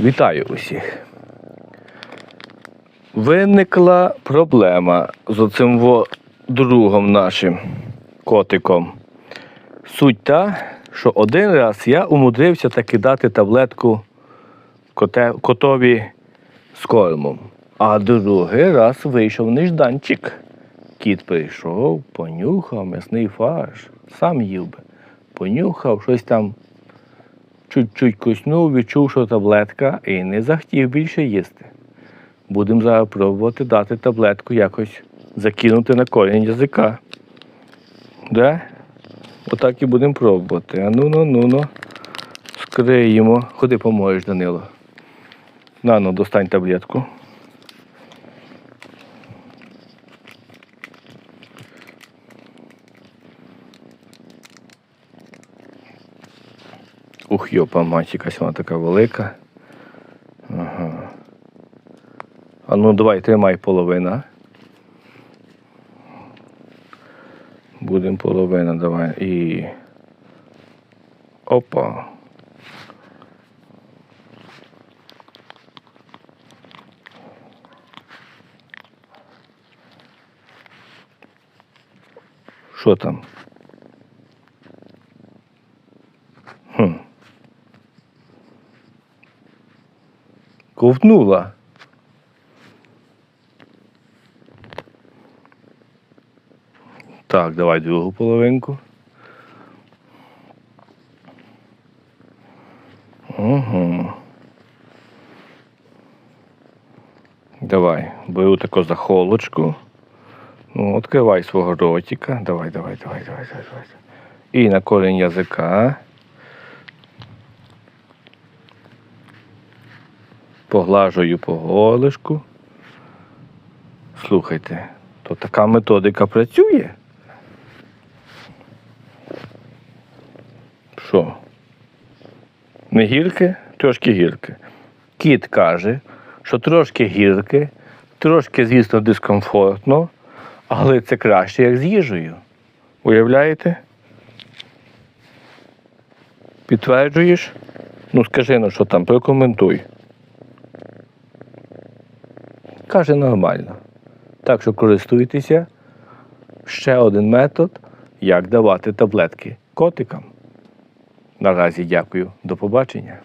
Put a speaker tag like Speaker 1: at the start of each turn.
Speaker 1: Вітаю усіх. Виникла проблема з оцим во другом нашим котиком. Суть та, що один раз я умудрився таки дати таблетку котові з кормом. А другий раз вийшов нежданчик. Кіт прийшов, понюхав м'ясний фарш, сам їв би. Понюхав, щось там чуть-чуть коснув, відчув, що таблетка, і не захотів більше їсти. Будемо зараз пробувати дати таблетку якось закинути на корінь язика. Да? Отак і будемо пробувати. А ну ну ну ну. Скриємо. Ходи поможеш, Данило. На ну, достань таблетку. Ух, йопа, мать, якась вона така велика. Ага. А ну давай, тримай половина. Будемо половина, давай. І. Опа. Що там? Ковтнула. Так, давай другу половинку. Угу. Давай, беру таку за холочку. Ну, відкривай свого ротика. Давай, давай, давай, давай, давай, давай. І на корінь язика. Поглажую по голишку. Слухайте, то така методика працює. Що? Не гірке, трошки гірке. Кіт каже, що трошки гірке, трошки, звісно, дискомфортно, але це краще, як з їжею. Уявляєте? Підтверджуєш? Ну скажи, ну що там, прокоментуй. Каже нормально. Так що користуйтеся. Ще один метод, як давати таблетки котикам. Наразі дякую. До побачення.